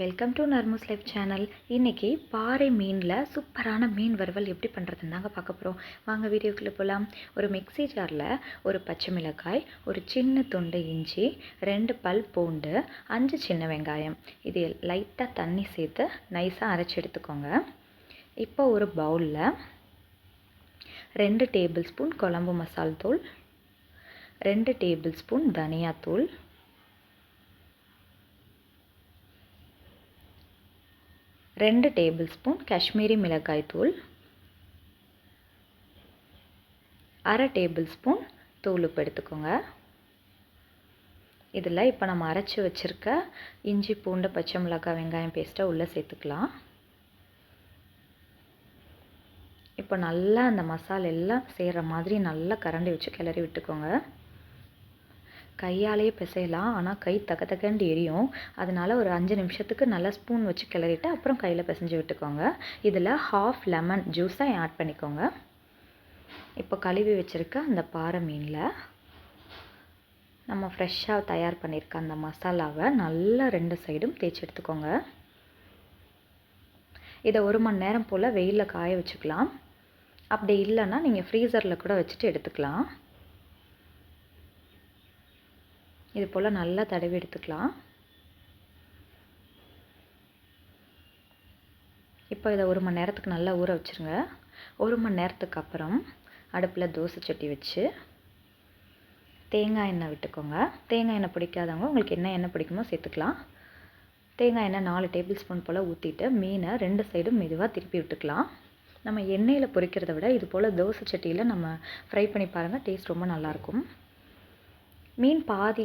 Welcome to Narmus life channel இன்றைக்கி பாறை மீனில் சூப்பரான மீன் வறுவல் எப்படி பண்ணுறதுன்னு தாங்க பார்க்க போகிறோம் வாங்க வீடியோக்குள்ளே போகலாம் ஒரு மிக்ஸி ஜாரில் ஒரு பச்சை மிளகாய் ஒரு சின்ன துண்டு இஞ்சி ரெண்டு பல் பூண்டு அஞ்சு சின்ன வெங்காயம். இது லைட்டாக தண்ணி சேர்த்து நைஸாக அரைச்சி எடுத்துக்கோங்க. இப்போ ஒரு பவுலில் ரெண்டு டேபிள் ஸ்பூன் குழம்பு மசால் தூள் ரெண்டு டேபிள் ஸ்பூன் தனியாத்தூள் ரெண்டு டேபிள் ஸ்பூன் காஷ்மீரி மிளகாய் தூள். அரை டேபிள் ஸ்பூன் தூள் உப்பு எடுத்துக்கோங்க. இதில் இப்போ நம்ம அரைச்சி வச்சுருக்க இஞ்சி பூண்டு பச்சை மிளகாய் வெங்காயம் பேஸ்ட்டை உள்ளே சேர்த்துக்கலாம். இப்போ நல்லா அந்த மசாலா எல்லாம் செய்கிற மாதிரி நல்லா கரண்டி வச்சு கிளறி விட்டுக்கோங்க. கையாலேயே பிசையலாம். ஆனால் கை தக்க தக்கண்டு எரியும். அதனால் ஒரு அஞ்சு நிமிஷத்துக்கு நல்லா ஸ்பூன் வச்சு கிளறிட்டு அப்புறம் கையில் பிசைஞ்சு விட்டுக்கோங்க. இதில் ஹாஃப் லெமன் ஜூஸை ஆட் பண்ணிக்கோங்க. இப்போ கழுவி வச்சுருக்க அந்த பாறை மீனில் நம்ம ஃப்ரெஷ்ஷாக தயார் பண்ணியிருக்க அந்த மசாலாவை நல்லா ரெண்டு சைடும் தேய்ச்சி எடுத்துக்கோங்க. இதை ஒரு மணி நேரம் போல் வெயிலில் காய வச்சுக்கலாம். அப்படி இல்லைன்னா நீங்கள் ஃப்ரீசரில் கூட வச்சுட்டு எடுத்துக்கலாம். இது போல் நல்லா தடவி எடுத்துக்கலாம். இப்போ இதை ஒரு மணி நேரத்துக்கு நல்லா ஊற வச்சுருங்க. ஒரு மணி நேரத்துக்கு அப்புறம் அடுப்பில் தோசை சட்டி வச்சு தேங்காய் எண்ணெய் விட்டுக்கோங்க. தேங்காய் எண்ணெய் பிடிக்காதவங்க உங்களுக்கு என்ன எண்ணெய் பிடிக்குமோ சேர்த்துக்கலாம். தேங்காய் எண்ணெய் நாலு டேபிள் ஸ்பூன் போல் ஊற்றிட்டு மீனை ரெண்டு சைடும் மெதுவாக திருப்பி விட்டுக்கலாம். நம்ம எண்ணெயில் பொரிக்கிறத விட இது போல் தோசை சட்டியில் நம்ம ஃப்ரை பண்ணி பாருங்கள் டேஸ்ட் ரொம்ப நல்லாயிருக்கும் மீன் பாதி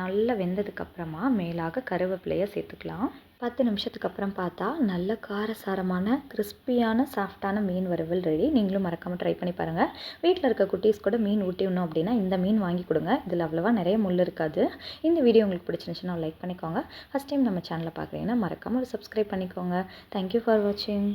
நல்லா வெந்ததுக்கப்புறமா மேலாக கருவேப்பிலையை சேர்த்துக்கலாம். பத்து நிமிஷத்துக்கு அப்புறம் பார்த்தா நல்ல காரசாரமான கிறிஸ்பியான சாஃப்டான மீன் வறுவல் ரெடி நீங்களும் மறக்காமல் ட்ரை பண்ணி பாருங்கள் வீட்டில் இருக்க குட்டீஸ் கூட மீன் ஊட்டிடணும் அப்படின்னா இந்த மீன் வாங்கி கொடுங்க. இதில் அவ்வளோவா நிறைய முள் இருக்காது. இந்த வீடியோ உங்களுக்கு பிடிச்சிருந்துச்சுன்னா லைக் பண்ணிக்கோங்க. ஃபஸ்ட் டைம் நம்ம சேனலை பார்க்குறீங்கன்னா மறக்காமல் ஒரு சப்ஸ்கிரைப் பண்ணிக்கோங்க. தேங்க்யூ ஃபார் வாட்சிங்